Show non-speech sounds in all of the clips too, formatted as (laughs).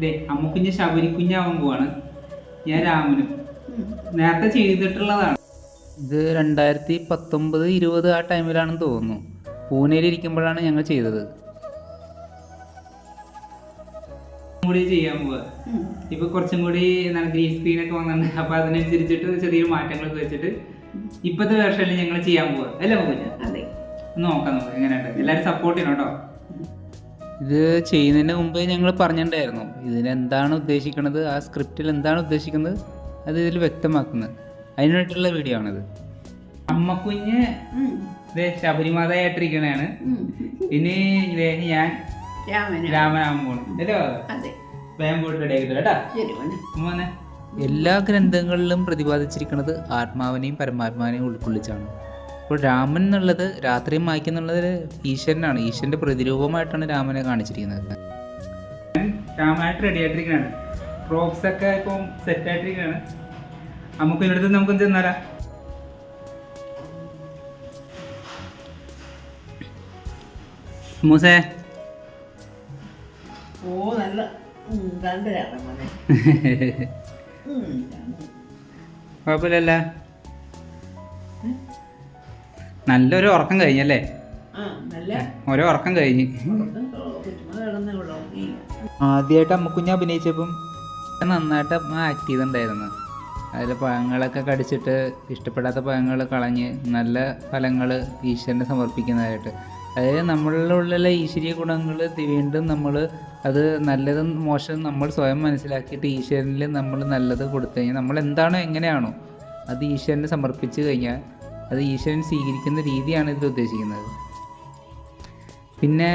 ദേ അമ്മുക്കുഞ്ഞ് ശബരിക്കുഞ്ഞാവാൻ പോവാണ് ഞാൻ രാമനും. നേരത്തെ ചെയ്തിട്ടുള്ളതാണ്. ഇത് രണ്ടായിരത്തി പത്തൊമ്പത് ഇരുപത് ആ ടൈമിലാണെന്ന് തോന്നുന്നു. പൂനെയിൽ ഇരിക്കുമ്പോഴാണ് ഞങ്ങൾ ചെയ്തത്. കൂടി ചെയ്യാൻ പോവാ. ഇപ്പൊ കുറച്ചും കൂടി എന്താണ് ഗ്രീൻ സ്ക്രീൻ ഒക്കെ വന്നിട്ടുണ്ട്. അപ്പൊ അതിനനുസരിച്ചിട്ട് ചെറിയൊരു മാറ്റങ്ങളൊക്കെ വെച്ചിട്ട് ഇപ്പത്തെ വേർഷനിൽ ഞങ്ങൾ ചെയ്യാൻ പോവാ. അല്ലേ അമ്മുക്കുഞ്ഞ്? അതെ. ഒന്ന് നോക്കാം നമുക്ക്. എങ്ങനെയുണ്ട്? എല്ലാവരും സപ്പോർട്ട് ചെയ്യണം കേട്ടോ. ഇത് ചെയ്യുന്നതിന് മുമ്പേ ഞങ്ങൾ പറഞ്ഞിട്ടുണ്ടായിരുന്നു. ഇതിനെന്താണ് ഉദ്ദേശിക്കുന്നത് ആ സ്ക്രിപ്റ്റിൽ എന്താണ് ഉദ്ദേശിക്കുന്നത്? അത് ഇതിൽ വ്യക്തമാക്കുന്നത്. അതിനായിട്ടുള്ള വീഡിയോ ആണിത്. അമ്മക്കുഞ്ഞ് ഉം. ഇനി ഞാൻ രാമന് രാമനാമൻ പോണം. അല്ലോ അതെ. വേഗം പോയിട്ട് റെഡി ആക്കി മോനെ. എല്ലാ ഗ്രന്ഥങ്ങളിലും പ്രതിപാദിച്ചിരിക്കുന്നത് ആത്മാവിനെയും പരമാത്മാവിനെയും ഉൾക്കൊള്ളിച്ചാണ്. അപ്പോൾ രാമൻ എന്നുള്ളത് രാത്രിയും എന്നുള്ളത് ഈശ്വരനാണ്. ഈശ്വരന്റെ പ്രതിരൂപമായിട്ടാണ് രാമനെ കാണിച്ചിരിക്കുന്നത്. രാമനായിട്ട് റെഡി ആയിട്ടിരിക്കുകയാണ് പ്രോപ്സ് ഒക്കെ ഇപ്പം സെറ്റ് ആയിട്ടിരിക്കുകയാണ് നമുക്ക് ഇതിനടുത്ത് നമുക്ക് ചെന്നാലാ മൂസേ. ഓ നല്ല. (laughs) കുഴപ്പമില്ലല്ല? നല്ലൊരു ഉറക്കം കഴിഞ്ഞല്ലേ? ഓരോ ഉറക്കം കഴിഞ്ഞ്. ആദ്യമായിട്ട് അമ്മക്കുഞ്ഞ് അഭിനയിച്ചപ്പം നന്നായിട്ട് അമ്മ ആക്ട് ചെയ്തിട്ടുണ്ടായിരുന്നു. അതിൽ പഴങ്ങളൊക്കെ കടിച്ചിട്ട് ഇഷ്ടപ്പെടാത്ത പഴങ്ങൾ കളഞ്ഞ് നല്ല ഫലങ്ങൾ ഈശ്വരനെ സമർപ്പിക്കുന്നതായിട്ട്. അതായത് നമ്മളുടെ ഉള്ളിലെ ഈശ്വരീയ ഗുണങ്ങൾ വീണ്ടും നമ്മൾ അത് നല്ലതും മോശം നമ്മൾ സ്വയം മനസ്സിലാക്കിയിട്ട് ഈശ്വരനിൽ നമ്മൾ നല്ലത് കൊടുത്തു കഴിഞ്ഞാൽ നമ്മൾ എന്താണോ എങ്ങനെയാണോ അത് ഈശ്വരന് സമർപ്പിച്ച് കഴിഞ്ഞാൽ അത് ഈശ്വരൻ സ്വീകരിക്കുന്ന രീതിയാണ് ഇത് ഉദ്ദേശിക്കുന്നത്. പിന്നെ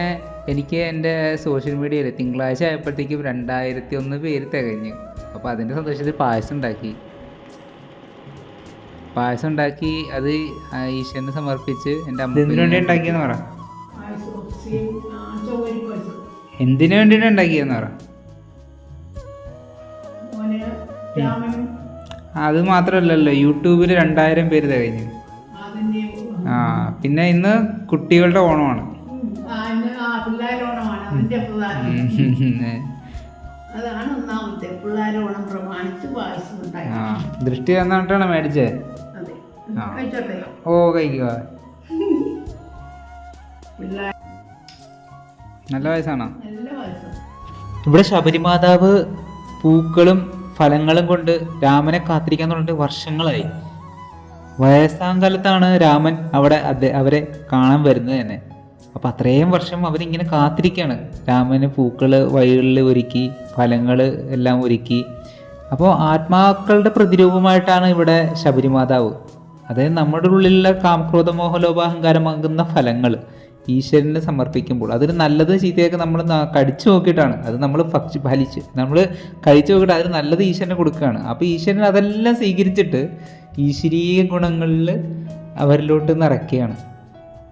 എനിക്ക് എന്റെ സോഷ്യൽ മീഡിയയിൽ തിങ്കളാഴ്ച ആയപ്പോഴത്തേക്കും രണ്ടായിരത്തി ഒന്ന് പേര് തികഞ്ഞു. അപ്പോൾ അതിന്റെ സന്തോഷത്തിൽ പായസം ഉണ്ടാക്കി. പായസം ഉണ്ടാക്കി അത് ഈശ്വരന് സമർപ്പിച്ച് എന്റെ അമ്മ ഉണ്ടാക്കിയെന്ന് പറ. എന്തിനു വേണ്ടിയിട്ട് ഉണ്ടാക്കിയെന്ന് പറ. അത് മാത്രമല്ലല്ലോ യൂട്യൂബിൽ രണ്ടായിരം പേര് തികഞ്ഞു. ആ പിന്നെ ഇന്ന് കുട്ടികളുടെ ഓണമാണ്. അതാണ് ഒന്നാമത്തെ. പ്രമാണിച്ച് ആ ദൃഷ്ടി തന്നിട്ടാണ് മേടിച്ചേ. ഓ കഴിക്കുക. നല്ല വയസ്സാണോ ഇവിടെ ശബരിമാതാവ് പൂക്കളും ഫലങ്ങളും കൊണ്ട് രാമനെ കാത്തിരിക്കാൻ തുടങ്ങിയിട്ട് വർഷങ്ങളായി. വയസ്സാം കാലത്താണ് രാമൻ അവിടെ അവരെ കാണാൻ വരുന്നത് തന്നെ. അപ്പം അത്രയും വർഷം അവരിങ്ങനെ കാത്തിരിക്കുകയാണ് രാമന് പൂക്കൾ വഴികളിൽ ഒരുക്കി ഫലങ്ങൾ എല്ലാം ഒരുക്കി. അപ്പോൾ ആത്മാക്കളുടെ പ്രതിരൂപമായിട്ടാണ് ഇവിടെ ശബരിമാതാവ്. അതായത് നമ്മുടെ ഉള്ളിലുള്ള കാമക്രോധ മോഹലോപാഹങ്കാരമാകുന്ന ഫലങ്ങൾ ഈശ്വരന് സമർപ്പിക്കുമ്പോൾ അതൊരു നല്ലത് ചീത്തയൊക്കെ നമ്മൾ കടിച്ചു നോക്കിയിട്ടാണ്. അത് നമ്മൾ ഭക്ഷി ഫലിച്ച് നമ്മൾ കഴിച്ചു നോക്കിയിട്ട് അതിന് നല്ലത് ഈശ്വരന് കൊടുക്കുകയാണ്. അപ്പോൾ ഈശ്വരൻ അതെല്ലാം സ്വീകരിച്ചിട്ട് ഈശ്വരീയ ഗുണങ്ങളിൽ അവരിലോട്ട് നിറയ്ക്കുകയാണ്.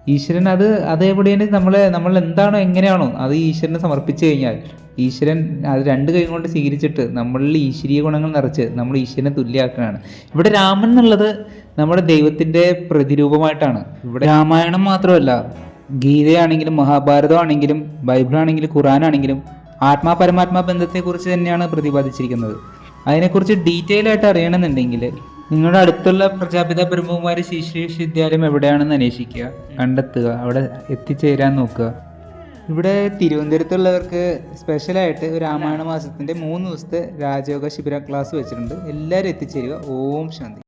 ഈശ്വരൻ അത് അതേപടിയാണ് നമ്മളെ നമ്മൾ എന്താണോ എങ്ങനെയാണോ അത് ഈശ്വരന് സമർപ്പിച്ചു കഴിഞ്ഞാൽ ഈശ്വരൻ അത് രണ്ട് കൈ കൊണ്ട് സ്വീകരിച്ചിട്ട് നമ്മളിൽ ഈശ്വരീയ ഗുണങ്ങൾ നിറച്ച് നമ്മൾ ഈശ്വരനെ തുല്യമാക്കുകയാണ്. ഇവിടെ രാമൻ എന്നുള്ളത് നമ്മുടെ ദൈവത്തിന്റെ പ്രതിരൂപമായിട്ടാണ്. ഇവിടെ രാമായണം മാത്രമല്ല ഗീതയാണെങ്കിലും മഹാഭാരതമാണെങ്കിലും ബൈബിളാണെങ്കിലും ഖുറാനാണെങ്കിലും ആത്മാ പരമാത്മാ ബന്ധത്തെക്കുറിച്ച് തന്നെയാണ് പ്രതിപാദിച്ചിരിക്കുന്നത്. അതിനെക്കുറിച്ച് ഡീറ്റെയിൽ ആയിട്ട് അറിയണമെന്നുണ്ടെങ്കിൽ നിങ്ങളുടെ അടുത്തുള്ള പ്രജാപിത ബ്രഹ്മകുമാരി ശിശു വിദ്യാലയം എവിടെയാണെന്ന് അന്വേഷിക്കുക. കണ്ടെത്തുക. അവിടെ എത്തിച്ചേരാൻ നോക്കുക. ഇവിടെ തിരുവനന്തപുരത്തുള്ളവർക്ക് സ്പെഷ്യലായിട്ട് രാമായണ മാസത്തിന്റെ മൂന്ന് ദിവസത്തെ രാജയോഗ ശിബിര ക്ലാസ് വെച്ചിട്ടുണ്ട്. എല്ലാവരും എത്തിച്ചേരുക. ഓം ശാന്തി.